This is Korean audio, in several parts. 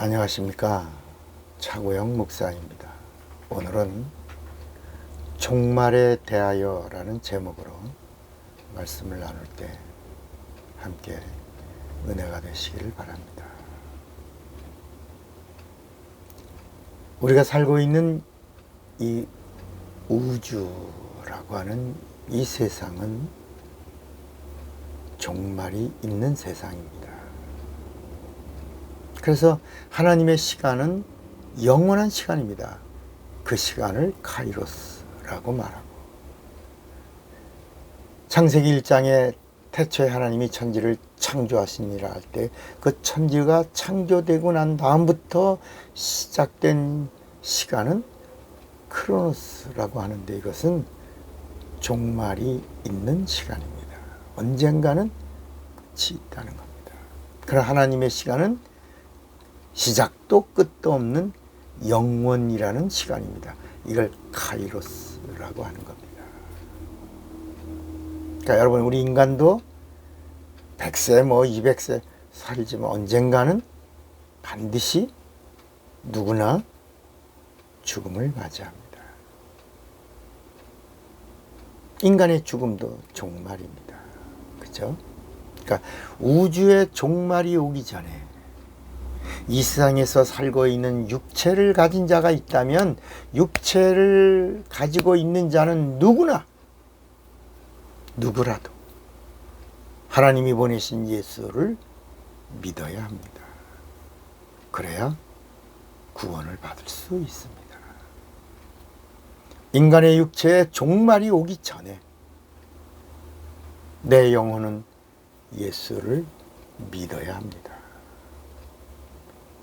안녕하십니까 차고영 목사입니다. 오늘은 종말에 대하여라는 제목으로 말씀을 나눌 때 함께 은혜가 되시기를 바랍니다. 우리가 살고 있는 이 우주라고 하는 이 세상은 종말이 있는 세상입니다. 그래서 하나님의 시간은 영원한 시간입니다. 그 시간을 카이로스라고 말하고 창세기 1장에 태초에 하나님이 천지를 창조하시니라 할 때 그 천지가 창조되고 난 다음부터 시작된 시간은 크로노스라고 하는데 이것은 종말이 있는 시간입니다. 언젠가는 끝이 있다는 겁니다. 그러나 하나님의 시간은 시작도 끝도 없는 영원이라는 시간입니다. 이걸 카이로스라고 하는 겁니다. 그러니까 여러분 우리 인간도 100세 뭐 200세 살지만 언젠가는 반드시 누구나 죽음을 맞이합니다. 인간의 죽음도 종말입니다. 그죠? 그러니까 우주의 종말이 오기 전에 이 세상에서 살고 있는 육체를 가진 자가 있다면 육체를 가지고 있는 자는 누구나 누구라도 하나님이 보내신 예수를 믿어야 합니다. 그래야 구원을 받을 수 있습니다. 인간의 육체에 종말이 오기 전에 내 영혼은 예수를 믿어야 합니다.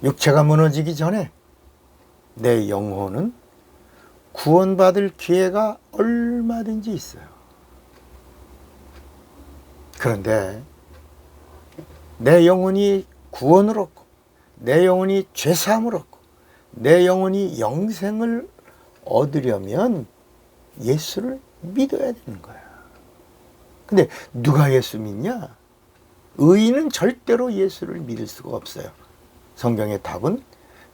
육체가 무너지기 전에 내 영혼은 구원받을 기회가 얼마든지 있어요. 그런데 내 영혼이 구원을 얻고 내 영혼이 죄사함을 얻고 내 영혼이 영생을 얻으려면 예수를 믿어야 되는 거야. 근데 누가 예수 믿냐? 의인은 절대로 예수를 믿을 수가 없어요. 성경의 답은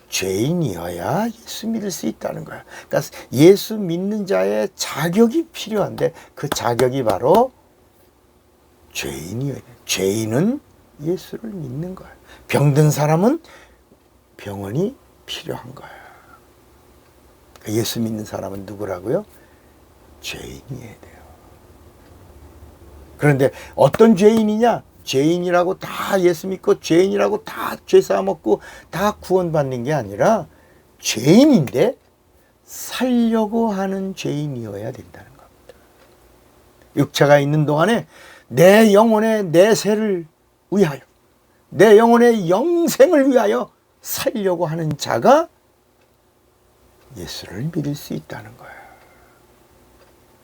죄인이어야 예수 믿을 수 있다는 거야. 그러니까 예수 믿는 자의 자격이 필요한데 그 자격이 바로 죄인이어야 돼. 죄인은 예수를 믿는 거야. 병든 사람은 병원이 필요한 거야. 그러니까 예수 믿는 사람은 누구라고요? 죄인이어야 돼요. 그런데 어떤 죄인이냐? 죄인이라고 다 예수 믿고 죄인이라고 다 죄 사 먹고 다 구원받는 게 아니라 죄인인데 살려고 하는 죄인이어야 된다는 겁니다. 육체가 있는 동안에 내 영혼의 내세를 위하여 내 영혼의 영생을 위하여 살려고 하는 자가 예수를 믿을 수 있다는 거예요.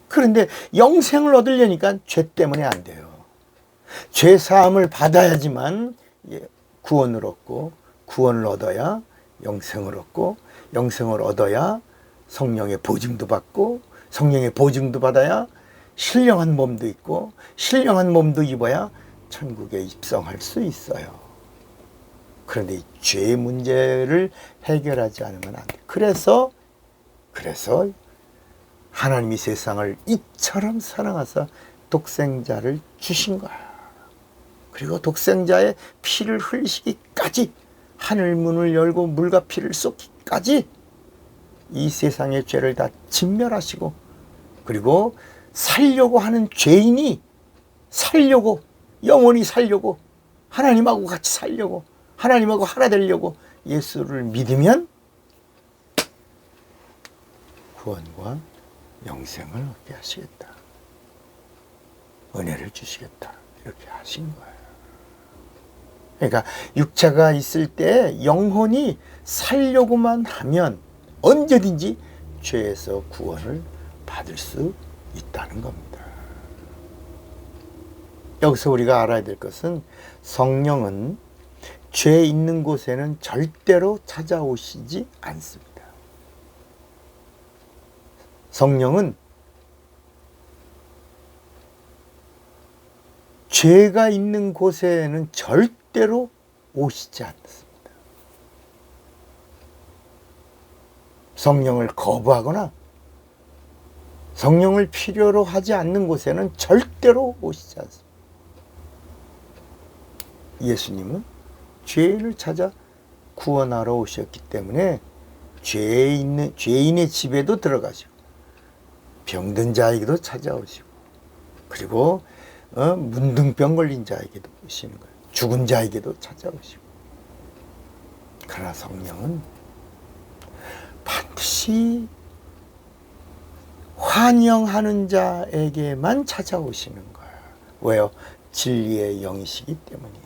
그런데 영생을 얻으려니까 죄 때문에 안 돼요. 죄 사함을 받아야지만 구원을 얻고 구원을 얻어야 영생을 얻고 영생을 얻어야 성령의 보증도 받고 성령의 보증도 받아야 신령한 몸도 있고 신령한 몸도 입어야 천국에 입성할 수 있어요. 그런데 이죄 문제를 해결하지 않으면 안 돼. 그래서 그래서 하나님이 세상을 이처럼 사랑하사 독생자를 주신 거야. 그리고 독생자의 피를 흘리시기까지 하늘 문을 열고 물과 피를 쏟기까지 이 세상의 죄를 다 진멸하시고 그리고 살려고 하는 죄인이 살려고 영원히 살려고 하나님하고 같이 살려고 하나님하고 하나 되려고 예수를 믿으면 구원과 영생을 얻게 하시겠다. 은혜를 주시겠다. 이렇게 하신 거예요. 그러니까 육체가 있을 때 영혼이 살려고만 하면 언제든지 죄에서 구원을 받을 수 있다는 겁니다. 여기서 우리가 알아야 될 것은 성령은 죄 있는 곳에는 절대로 찾아오시지 않습니다. 성령은 죄가 있는 곳에는 절대 로 오시지 않습니다. 성령을 거부하거나 성령을 필요로 하지 않는 곳에는 절대로 오시지 않습니다. 예수님은 죄인을 찾아 구원하러 오셨기 때문에 죄 있는 죄인의 집에도 들어가시고 병든 자에게도 찾아오시고 그리고 어, 문둥병 걸린 자에게도 오시는 거예요. 죽은 자에게도 찾아오시고 그러나 성령은 반드시 환영하는 자에게만 찾아오시는 거예요. 왜요? 진리의 영이시기 때문이에요.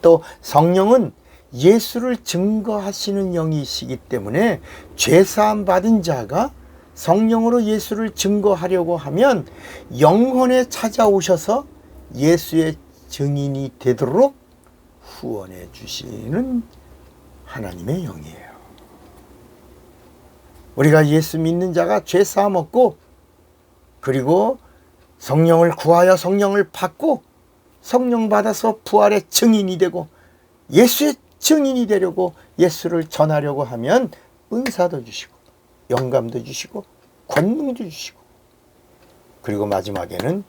또 성령은 예수를 증거하시는 영이시기 때문에 죄사함 받은 자가 성령으로 예수를 증거하려고 하면 영혼에 찾아오셔서 예수의 증인이 되도록 후원해 주시는 하나님의 영이에요. 우리가 예수 믿는 자가 죄 사함 얻고 그리고 성령을 구하여 성령을 받고 성령 받아서 부활의 증인이 되고 예수의 증인이 되려고 예수를 전하려고 하면 은사도 주시고 영감도 주시고 권능도 주시고 그리고 마지막에는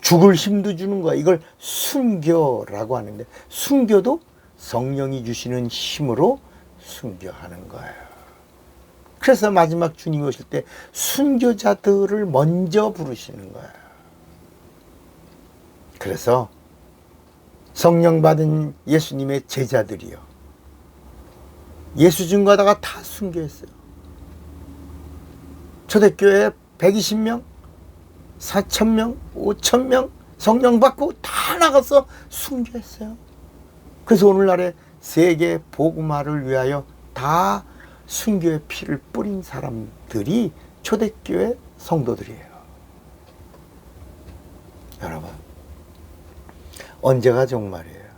죽을 힘도 주는 거야. 이걸 순교라고 하는데 순교도 성령이 주시는 힘으로 순교하는 거예요. 그래서 마지막 주님이 오실 때 순교자들을 먼저 부르시는 거예요. 그래서 성령 받은 예수님의 제자들이요. 예수 증거하다가 다 순교했어요. 초대교회 120명, 4천 명, 5천 명 성령 받고 다 나가서 순교했어요. 그래서 오늘날에 세계 복음화를 위하여 다 순교의 피를 뿌린 사람들이 초대교회 성도들이에요. 여러분, 언제가 종말이에요?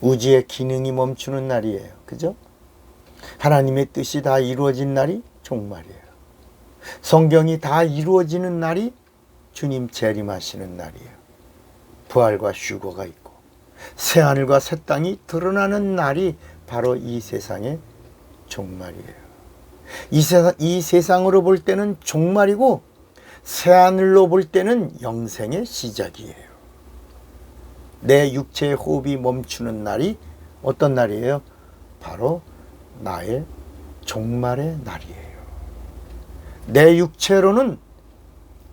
우주의 기능이 멈추는 날이에요. 그죠? 하나님의 뜻이 다 이루어진 날이 종말이에요. 성경이 다 이루어지는 날이 주님 재림하시는 날이에요. 부활과 휴거가 있고 새하늘과 새 땅이 드러나는 날이 바로 이 세상의 종말이에요. 이, 세상, 이 세상으로 볼 때는 종말이고 새하늘로 볼 때는 영생의 시작이에요. 내 육체의 호흡이 멈추는 날이 어떤 날이에요? 바로 나의 종말의 날이에요. 내 육체로는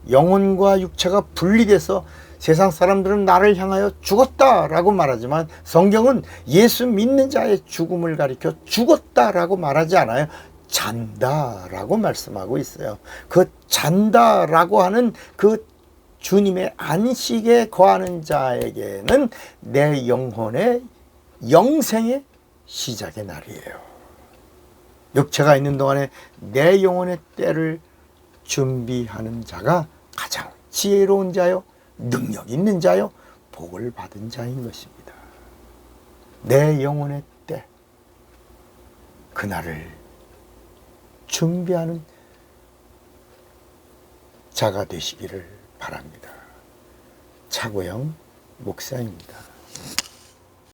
영혼과 육체가 분리돼서 세상 사람들은 나를 향하여 죽었다라고 말하지만 성경은 예수 믿는 자의 죽음을 가리켜 죽었다라고 말하지 않아요. 잔다라고 말씀하고 있어요. 그 잔다라고 하는 그 주님의 안식에 거하는 자에게는 내 영혼의 영생의 시작의 날이에요. 육체가 있는 동안에 내 영혼의 때를 준비하는 자가 가장 지혜로운 자요, 능력 있는 자요, 복을 받은 자인 것입니다. 내 영혼의 때, 그날을 준비하는 자가 되시기를 바랍니다. 차고영 목사입니다.